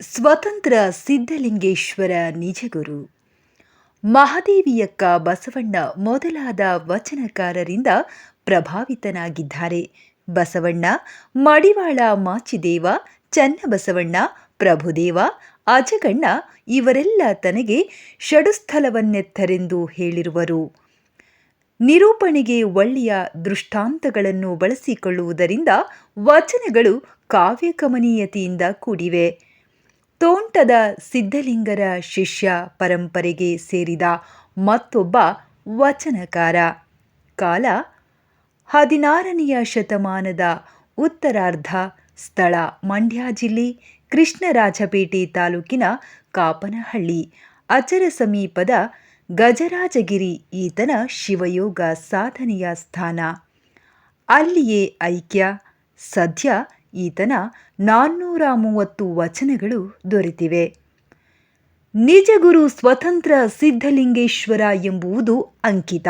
ಸ್ವತಂತ್ರ ಸಿದ್ಧಲಿಂಗೇಶ್ವರ ನಿಜಗುರು. ಮಹಾದೇವಿಯಕ್ಕ ಬಸವಣ್ಣ ಮೊದಲಾದ ವಚನಕಾರರಿಂದ ಪ್ರಭಾವಿತನಾಗಿದ್ದಾರೆ. ಬಸವಣ್ಣ, ಮಡಿವಾಳ ಮಾಚಿದೇವ, ಚನ್ನಬಸವಣ್ಣ, ಪ್ರಭುದೇವ, ಅಜಗಣ್ಣ ಇವರೆಲ್ಲ ತನಗೆ ಷಡುಸ್ಥಲವನ್ನೆತ್ತರೆಂದು ಹೇಳಿರುವರು. ನಿರೂಪಣೆಗೆ ಒಳ್ಳೆಯ ದೃಷ್ಟಾಂತಗಳನ್ನು ಬಳಸಿಕೊಳ್ಳುವುದರಿಂದ ವಚನಗಳು ಕಾವ್ಯಕಮನೀಯತೆಯಿಂದ ಕೂಡಿವೆ. ತೋಂಟದ ಸಿದ್ಧಲಿಂಗರ ಶಿಷ್ಯ ಪರಂಪರೆಗೆ ಸೇರಿದ ಮತ್ತೊಬ್ಬ ವಚನಕಾರ. ಕಾಲ ಹದಿನಾರನೆಯ ಶತಮಾನದ ಉತ್ತರಾರ್ಧ ಸ್ಥಳ ಮಂಡ್ಯ ಜಿಲ್ಲೆ ಕೃಷ್ಣರಾಜಪೇಟೆ ತಾಲೂಕಿನ ಕಾಪನಹಳ್ಳಿ, ಅಚರ ಸಮೀಪದ ಗಜರಾಜಗಿರಿ ಈತನ ಶಿವಯೋಗ ಸಾಧನೆಯ ಸ್ಥಾನ. ಅಲ್ಲಿಯೇ ಐಕ್ಯ, ಸದ್ಯ ಈತನ ನಾನ್ನೂರ ಮೂವತ್ತು ವಚನಗಳು ದೊರೆತಿವೆ. ನಿಜಗುರು ಸ್ವತಂತ್ರ ಸಿದ್ಧಲಿಂಗೇಶ್ವರ ಎಂಬುವುದು ಅಂಕಿತ.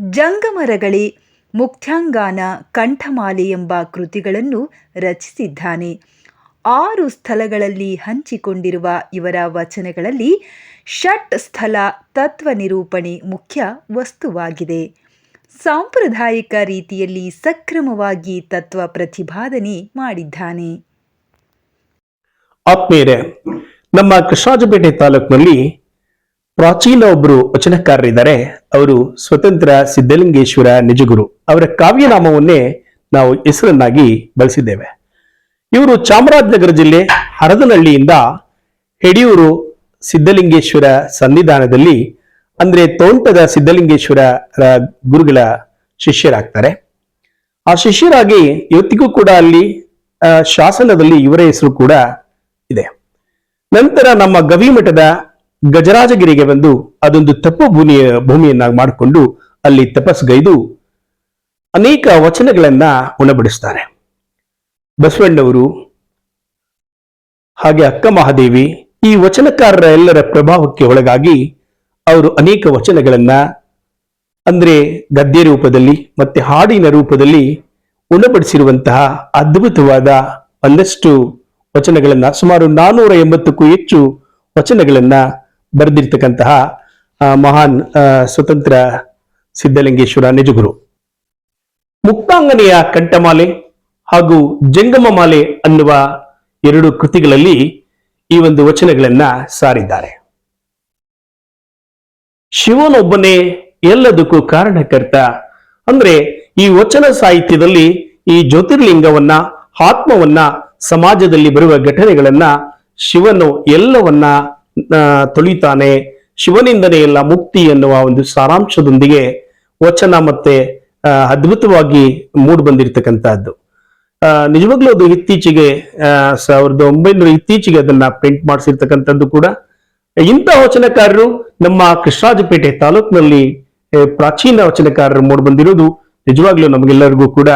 ಜಂಗಮರಗಳೇ ಮುಖ್ಯಾಂಗಾನ ಕಂಠಮಾಲೆ ಎಂಬ ಕೃತಿಗಳನ್ನು ರಚಿಸಿದ್ದಾನೆ. ಆರು ಸ್ಥಳಗಳಲ್ಲಿ ಹಂಚಿಕೊಂಡಿರುವ ಇವರ ವಚನಗಳಲ್ಲಿ ಷಟ್ ಸ್ಥಳ ತತ್ವ ನಿರೂಪಣೆ ಮುಖ್ಯ ವಸ್ತುವಾಗಿದೆ. ಸಾಂಪ್ರದಾಯಿಕ ರೀತಿಯಲ್ಲಿ ಸಕ್ರಮವಾಗಿ ತತ್ವ ಪ್ರತಿಪಾದನೆ ಮಾಡಿದ್ದಾನೆ. ಆತ್ಮೀಯರೇ, ನಮ್ಮ ಕೃಷ್ಣಾಜಪೇಟೆ ತಾಲೂಕಿನಲ್ಲಿ ಪ್ರಾಚೀನ ಒಬ್ಬರು ವಚನಕಾರರಿದ್ದಾರೆ. ಅವರು ಸ್ವತಂತ್ರ ಸಿದ್ಧಲಿಂಗೇಶ್ವರ ನಿಜಗುರು. ಅವರ ಕಾವ್ಯನಾಮವನ್ನೇ ನಾವು ಹೆಸರನ್ನಾಗಿ ಬಳಸಿದ್ದೇವೆ. ಇವರು ಚಾಮರಾಜನಗರ ಜಿಲ್ಲೆ ಹರದನಹಳ್ಳಿಯಿಂದ ಹೆಡಿಯೂರು ಸಿದ್ಧಲಿಂಗೇಶ್ವರ ಸನ್ನಿಧಾನದಲ್ಲಿ ಅಂದ್ರೆ ತೋಂಟದ ಸಿದ್ಧಲಿಂಗೇಶ್ವರ ಗುರುಗಳ ಶಿಷ್ಯರಾಗ್ತಾರೆ. ಆ ಶಿಷ್ಯರಾಗಿ ಇವತ್ತಿಗೂ ಕೂಡ ಅಲ್ಲಿ ಶಾಸನದಲ್ಲಿ ಇವರ ಹೆಸರು ಕೂಡ ಇದೆ. ನಂತರ ನಮ್ಮ ಗವಿಮಠದ ಗಜರಾಜಗಿರಿಗೆ ಬಂದು ಅದೊಂದು ತಪ್ಪು ಭೂಮಿಯ, ಭೂಮಿಯನ್ನಾಗಿ ಮಾಡಿಕೊಂಡು ಅಲ್ಲಿ ತಪಸ್ಗೈದು ಅನೇಕ ವಚನಗಳನ್ನ ಉಣಬಡಿಸ್ತಾರೆ. ಬಸವಣ್ಣವರು, ಹಾಗೆ ಅಕ್ಕ ಮಹಾದೇವಿ ಈ ವಚನಕಾರರ ಎಲ್ಲರ ಪ್ರಭಾವಕ್ಕೆ ಒಳಗಾಗಿ ಅವರು ಅನೇಕ ವಚನಗಳನ್ನ ಅಂದ್ರೆ ಗದ್ಯ ರೂಪದಲ್ಲಿ ಮತ್ತೆ ಹಾಡಿನ ರೂಪದಲ್ಲಿ ಉಣಪಡಿಸಿರುವಂತಹ ಅದ್ಭುತವಾದ ಒಂದಷ್ಟು ವಚನಗಳನ್ನ ಸುಮಾರು ನಾನೂರ ಎಂಬತ್ತಕ್ಕೂ ಹೆಚ್ಚು ವಚನಗಳನ್ನ ಬರೆದಿರ್ತಕ್ಕಂತಹ ಮಹಾನ್ ಸ್ವತಂತ್ರ ಸಿದ್ಧಲಿಂಗೇಶ್ವರ ನಿಜಗುರು. ಮುಕ್ತಾಂಗನೆಯ ಕಂಠಮಾಲೆ ಹಾಗೂ ಜಂಗಮ ಮಾಲೆ ಅನ್ನುವ ಎರಡು ಕೃತಿಗಳಲ್ಲಿ ಈ ಒಂದು ವಚನಗಳನ್ನ ಸಾರಿದ್ದಾರೆ. ಶಿವನೊಬ್ಬನೇ ಎಲ್ಲದಕ್ಕೂ ಕಾರಣಕರ್ತ. ಅಂದ್ರೆ ಈ ವಚನ ಸಾಹಿತ್ಯದಲ್ಲಿ ಈ ಜ್ಯೋತಿರ್ಲಿಂಗವನ್ನ, ಆತ್ಮವನ್ನ, ಸಮಾಜದಲ್ಲಿ ಬರುವ ಘಟನೆಗಳನ್ನ ಶಿವನು ಎಲ್ಲವನ್ನ ತೊಳಿತಾನೆ. ಶಿವನಿಂದನೇ ಎಲ್ಲ ಮುಕ್ತಿ ಎನ್ನುವ ಒಂದು ಸಾರಾಂಶದೊಂದಿಗೆ ವಚನ ಮತ್ತೆ ಅದ್ಭುತವಾಗಿ ಮೂಡಿ ಬಂದಿರತಕ್ಕಂತಹದ್ದು. ನಿಜವಾಗ್ಲೂ ಅದು ಇತ್ತೀಚೆಗೆ ಸಾವಿರದ ಒಂಬೈನೂರ ಇತ್ತೀಚೆಗೆ ಅದನ್ನ ಪ್ರಿಂಟ್ ಮಾಡಿಸಿರ್ತಕ್ಕಂಥದ್ದು ಕೂಡ. ಇಂಥ ವಚನಕಾರರು ನಮ್ಮ ಕೃಷ್ಣರಾಜಪೇಟೆ ತಾಲೂಕಿನಲ್ಲಿ ಪ್ರಾಚೀನ ವಚನಕಾರರು ಮೂಡ್ ಬಂದಿರೋದು ನಿಜವಾಗ್ಲೂ ನಮಗೆಲ್ಲರಿಗೂ ಕೂಡ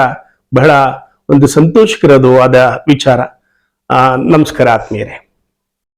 ಬಹಳ ಒಂದು ಸಂತೋಷಕರವಾದ ವಿಚಾರ. ಆ, ನಮಸ್ಕಾರ ಆತ್ಮೀಯರೇ.